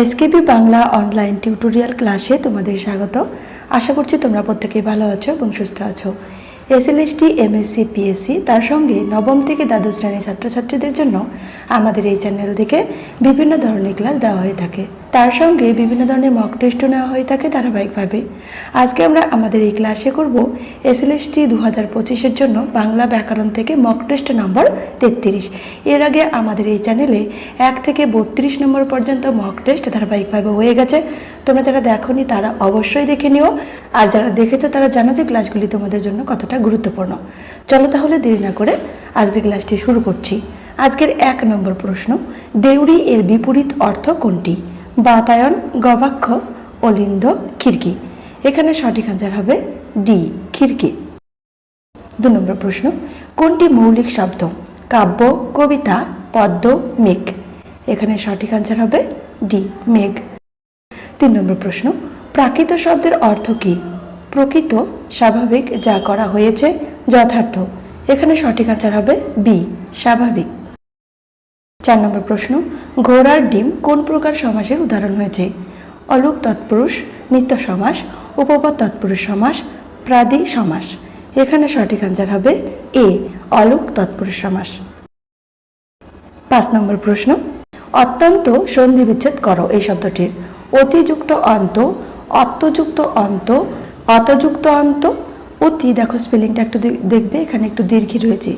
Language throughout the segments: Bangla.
এসকেপি বাংলা অনলাইন টিউটোরিয়াল ক্লাসে তোমাদের স্বাগত। আশা করছি তোমরা প্রত্যেকেই ভালো আছো এবং সুস্থ আছো। এসএলএসটি এমএসসি পিএসসি তার সঙ্গে নবম থেকে দ্বাদশ শ্রেণির ছাত্রছাত্রীদের জন্য আমাদের এই চ্যানেল থেকে বিভিন্ন ধরনের ক্লাস দেওয়া হয়ে থাকে। তার সঙ্গে বিভিন্ন ধরনের মক টেস্টও নেওয়া হয়ে থাকে ধারাবাহিকভাবে। আজকে আমরা আমাদের এই ক্লাসে করব এসএলএসটি দু হাজার পঁচিশের জন্য বাংলা ব্যাকরণ থেকে মক টেস্ট নম্বর তেত্রিশ। এর আগে আমাদের এই চ্যানেলে এক থেকে বত্রিশ নম্বর পর্যন্ত মক টেস্ট ধারাবাহিকভাবে হয়ে গেছে। তোমরা যারা দেখোনি তারা অবশ্যই দেখে নিও। আর যারা দেখেছ তারা জানো যে ক্লাসগুলি তোমাদের জন্য কতটা গুরুত্বপূর্ণ। চলো তাহলে দেরি না করে আজকের ক্লাসটি শুরু করছি। আজকের এক নম্বর প্রশ্ন, দেউরি এর বিপরীত অর্থ কোনটি? বাতায়ন, গবাক্ষ অলিন্দ খিড়কি। এখানে সঠিক আনসার হবে ডি খিড়কি। দু নম্বর প্রশ্ন, কোনটি মৌলিক শব্দ? কাব্য, কবিতা, পদ্ম, মেঘ। এখানে সঠিক আনসার হবে ডি মেঘ। তিন নম্বর প্রশ্ন, প্রাকৃত শব্দের অর্থ কি? প্রকৃত, স্বাভাবিক যা করা হয়েছে যথার্থ। এখানে সঠিক আনসার হবে বি স্বাভাবিক। চার নম্বর প্রশ্ন, ঘোড়ার ডিম কোন প্রকার সমাসের উদাহরণ হয়েছে? অলুক তৎপুরুষ, নিত্য সমাস, উপপদ তৎপুরুষ সমাস, প্রাদি সমাস। এখানে সঠিক আনসার হবে এ, অলুক তৎপুরুষ সমাস। পাঁচ নম্বর প্রশ্ন, অত্যন্ত সন্ধি বিচ্ছেদ করো এই শব্দটির। অতিযুক্ত অন্ত, অত্যযুক্ত অন্ত, অতযুক্ত অন্ত। অতি, দেখো স্পেলিংটা একটু দেখবে, এখানে একটু দীর্ঘি রয়েছে।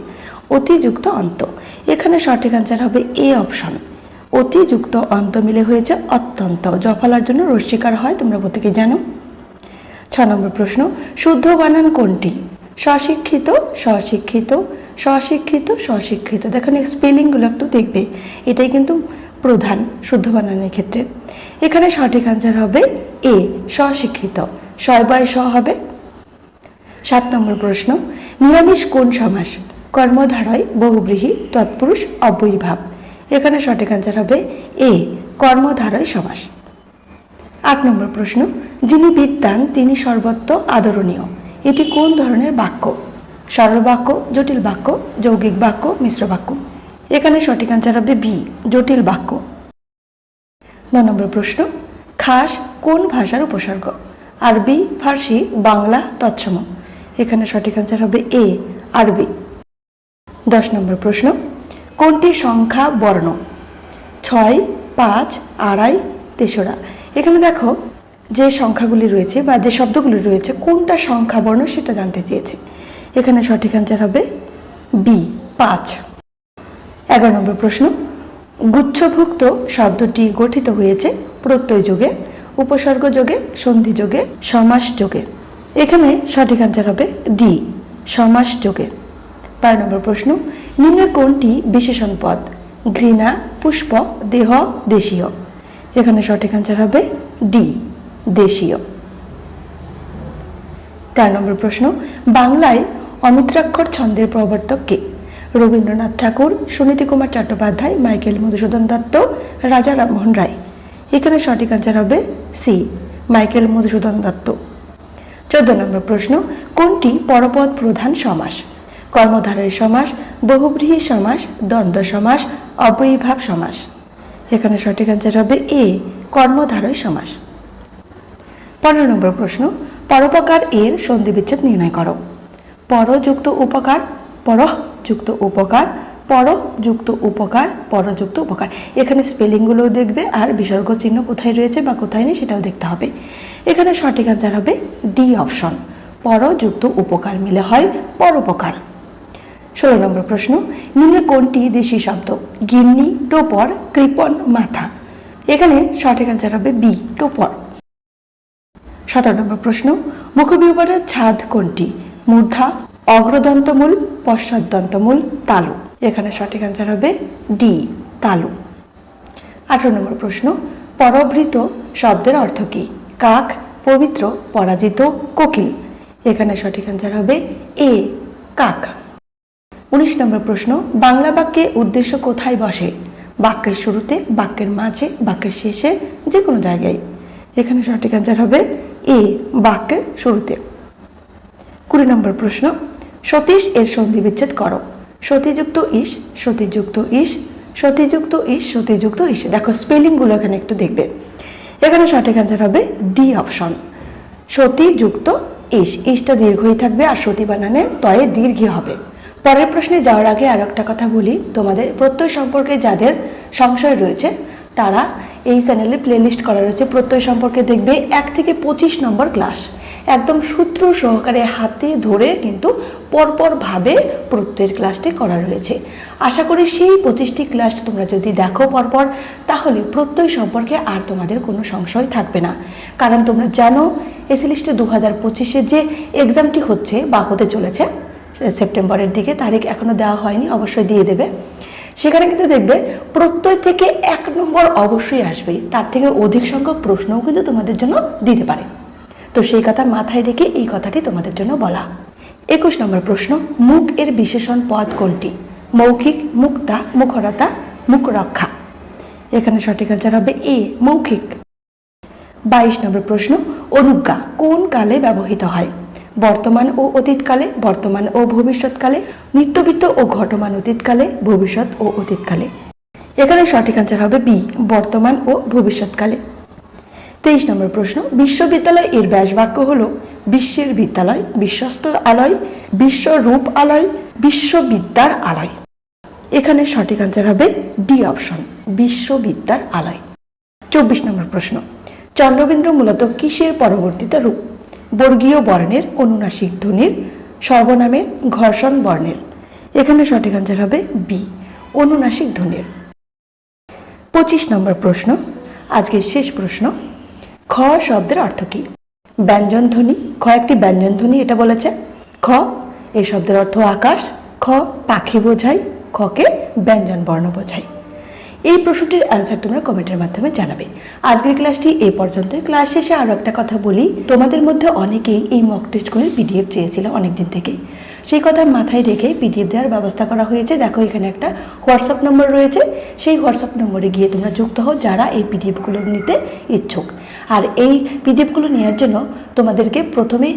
অতিযুক্ত অন্ত। এখানে সঠিক আনসার হবে এ অপশন অতিযুক্ত অন্ত মিলে হয়েছে অত্যন্ত জফলার জন্য রস্বীকার হয়, তোমরা প্রত্যেকে জানো। ছ নম্বর প্রশ্ন, শুদ্ধ বানান কোনটি? স্বশিক্ষিত স্বশিক্ষিত স্বশিক্ষিত স্বশিক্ষিত। দেখুন স্পেলিংগুলো একটু দেখবে। এটাই কিন্তু প্রধান শুদ্ধ বানানের ক্ষেত্রে। এখানে সঠিক আনসার হবে এ স্বশিক্ষিত। ছয় বয় স হবে। সাত নম্বর প্রশ্ন, নিরামিষ কোন সমাস? কর্মধারয় বহুব্রীহি, তৎপুরুষ, অব্যয়ীভাব। এখানে সঠিক আনসার হবে এ, কর্মধারয় সমাস। আট নম্বর প্রশ্ন, যিনি বিদ্যান, তিনি সর্বত্র আদরণীয়। এটি কোন ধরনের বাক্য? সরল বাক্য, জটিল বাক্য, যৌগিক বাক্য, মিশ্র বাক্য। এখানে সঠিক আনসার হবে বি, জটিল বাক্য। ন নম্বর প্রশ্ন, খাস কোন ভাষার উপসর্গ? আরবি, ফার্সি, বাংলা, তৎসম। এখানে সঠিক আনসার হবে এ, আরবি। দশ নম্বর প্রশ্ন, কোনটি সংখ্যা বর্ণ? ছয়, পাঁচ, আড়াই, তেসরা। এখানে দেখো, যে সংখ্যাগুলি রয়েছে বা যে শব্দগুলি রয়েছে, কোনটা সংখ্যা বর্ণ সেটা জানতে চেয়েছে। এখানে সঠিক আনসার হবে বি পাঁচ। এগারো নম্বর প্রশ্ন, গুচ্ছভুক্ত শব্দটি গঠিত হয়েছে প্রত্যয় যোগে, উপসর্গ যোগে, সন্ধি যোগে, সমাস যোগে। এখানে সঠিক আনসার হবে ডি সমাস যোগে। বারো নম্বর প্রশ্ন, নিম্নের কোনটি বিশেষণ পদ? ঘৃণা, পুষ্প, দেহ, দেশীয়। এখানে সঠিক আনসার হবে ডি, দেশীয়। তেরো নম্বর প্রশ্ন, বাংলায় অমিত্রাক্ষর ছন্দের প্রবর্তক কে? রবীন্দ্রনাথ ঠাকুর, সুনীতি কুমার চট্টোপাধ্যায়, মাইকেল মধুসূদন দত্ত, রাজা রামমোহন রায়। এখানে সঠিক আনসার হবে সি, মাইকেল মধুসূদন দত্ত। চোদ্দ নম্বর প্রশ্ন, কোনটি পরপদ প্রধান সমাস? কর্মধারয় সমাস, বহুব্রীহি সমাস, দ্বন্দ্ব সমাস, অবৈভাব সমাস। এখানে সঠিক আনসার হবে এ কর্মধারয় সমাস। পনেরো নম্বর প্রশ্ন, পরোপকার এর সন্ধি বিচ্ছেদ নির্ণয় করো। পরযুক্ত উপকার পরহ যুক্ত উপকার পর যুক্ত উপকার, পরযুক্ত উপকার। এখানে স্পেলিংগুলো দেখবে আর বিসর্গ চিহ্ন কোথায় রয়েছে বা কোথায় নেই সেটাও দেখতে হবে। এখানে সঠিক আনসার হবে ডি অপশন পরযুক্ত উপকার মিলে হয় পরোপকার। ষোলো নম্বর প্রশ্ন, নিম্নে কোনটি দেশি শব্দ? গিন্নি, টোপর, কৃপন, মাথা। এখানে সঠিক আনসার হবে বি, টোপর। সতেরো নম্বর প্রশ্ন মুখবিবরের ছাদ কোনটি? মূর্ধা, অগ্রদন্তমূল, পশ্চাদন্তমূল, তালু। এখানে সঠিক আনসার হবে ডি, তালু। আঠারো নম্বর প্রশ্ন পরভৃত শব্দের অর্থ কী? কাক, পবিত্র, পরাজিত, কোকিল। এখানে সঠিক আনসার হবে এ, কাক। উনিশ নম্বর প্রশ্ন, বাংলা বাক্যে উদ্দেশ্য কোথায় বসে? বাক্যের শুরুতে, বাক্যের মাঝে, বাক্যের শেষে যে কোনো জায়গায়। এখানে সঠিক আনসার হবে এ, বাক্যের শুরুতে। কুড়ি নম্বর প্রশ্ন, সতীশ এর সন্ধি বিচ্ছেদ করো। সতীযুক্ত ইস সতীযুক্ত ইস সতীযুক্ত ইস সতীযুক্ত ইস। দেখো, স্পেলিংগুলো এখানে একটু দেখবে। এখানে সঠিক অ্যান্সার হবে ডি অপশন। সতীযুক্ত ইস, ইসটা দীর্ঘই থাকবে আর সতী বানানে তয়ে দীর্ঘই হবে। পরের প্রশ্নে যাওয়ার আগে আর একটা কথা বলি। তোমাদের প্রত্যয় সম্পর্কে যাদের সংশয় রয়েছে, তারা এই চ্যানেলে প্লেলিস্ট করা রয়েছে। প্রত্যয় সম্পর্কে দেখবে এক থেকে পঁচিশ নম্বর ক্লাস একদম সূত্র সহকারে হাতে ধরে কিন্তু পরপরভাবে প্রত্যয়ের ক্লাসটি করা রয়েছে। আশা করি সেই পঁচিশটি ক্লাস তোমরা যদি দেখো পরপর, তাহলে প্রত্যয় সম্পর্কে আর তোমাদের কোনো সংশয় থাকবে না। কারণ তোমরা জানো এসিলিস্টে দু হাজার পঁচিশে যে এক্সামটি হচ্ছে বা হতে চলেছে সেপ্টেম্বরের দিকে তারিখ এখনও দেওয়া হয়নি, অবশ্যই দিয়ে দেবে। সেখানে কিন্তু দেখবে প্রত্যয় থেকে এক নম্বর অবশ্যই আসবে, তার থেকে অধিক সংখ্যক প্রশ্নও কিন্তু তোমাদের জন্য দিতে পারে। তো সেই কথা মাথায় রেখে এই কথাটি তোমাদের জন্য বলা। একুশ নম্বর প্রশ্ন, মুখ এর বিশেষণ পদ কোনটি? মৌখিক, মুক্তা, মুখরতা মুখ রক্ষা এখানে সঠিক আনসার হবে এ মৌখিক। বাইশ নম্বর প্রশ্ন, অনুজ্ঞা, কোন কালে ব্যবহৃত হয়? বর্তমান ও অতীতকালে, বর্তমান ও ভবিষ্যৎকালে, নিত্যবিত্ত ও ঘটমান অতীতকালে, ভবিষ্যৎ ও অতীতকালে। এখানে সঠিক আনসার হবে বি বর্তমান ও ভবিষ্যৎকালে। তেইশ নম্বর প্রশ্ন, বিশ্ববিদ্যালয় এর ব্যাসবাক্য হল বিশ্বের বিদ্যালয়, বিশ্বস্ত আলয় বিশ্বরূপ আলয়, বিশ্ববিদ্যার আলয়। এখানে সঠিক আনসার হবে ডি অপশন বিশ্ববিদ্যার আলয়। চব্বিশ নম্বর প্রশ্ন, চন্দ্রবিন্দু মূলত কিসের পরবর্তীত রূপ? বর্গীয় বর্ণের অনুনাসিক ধ্বনির সর্বনামের ঘর্ষণ বর্ণের। এখানে সঠিক আনসার হবে বি অনুনাসিক ধ্বনির। পঁচিশ নম্বর প্রশ্ন, আজকের শেষ প্রশ্ন, খ শব্দের অর্থ কী? ব্যঞ্জন ধ্বনি, খ একটি ব্যঞ্জন ধ্বনি এটা বলেছে। খ এই শব্দের অর্থ আকাশ, খ পাখি বোঝায় খকে ব্যঞ্জন বর্ণ বোঝায়। এই প্রশ্নটির অ্যান্সার তোমরা কমেন্টের মাধ্যমে জানাবে। আজকের ক্লাসটি এই পর্যন্ত ক্লাস শেষে আরও একটা কথা বলি। তোমাদের মধ্যে অনেকেই এই মক টেস্টগুলির পিডিএফ চেয়েছিল অনেকদিন থেকেই সেই কথা মাথায় রেখে পিডিএফ দেওয়ার ব্যবস্থা করা হয়েছে। দেখো এখানে একটা হোয়াটসঅ্যাপ নম্বর রয়েছে। সেই হোয়াটসঅ্যাপ নম্বরে গিয়ে তোমরা যুক্ত হও যারা এই পিডিএফগুলো নিতে ইচ্ছুক। আর এই পিডিএফগুলো নেওয়ার জন্য তোমাদেরকে প্রথমে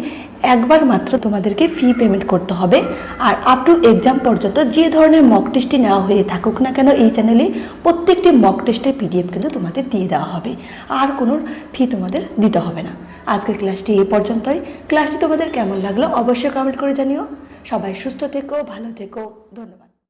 একবার মাত্র তোমাদেরকে ফি পেমেন্ট করতে হবে। আর আপ টু এক্সাম পর্যন্ত যে ধরনের মক টেস্টটি নেওয়া হয়ে থাকুক না কেন, এই চ্যানেলে প্রত্যেকটি মক টেস্টের পিডিএফ কিন্তু তোমাদের দিয়ে দেওয়া হবে। আর কোনো ফি তোমাদের দিতে হবে না। আজকের ক্লাসটি এই পর্যন্তই। ক্লাসটি তোমাদের কেমন লাগল অবশ্যই কমেন্ট করে জানিও। সবাই সুস্থ থেকো, ভালো থেকো। ধন্যবাদ।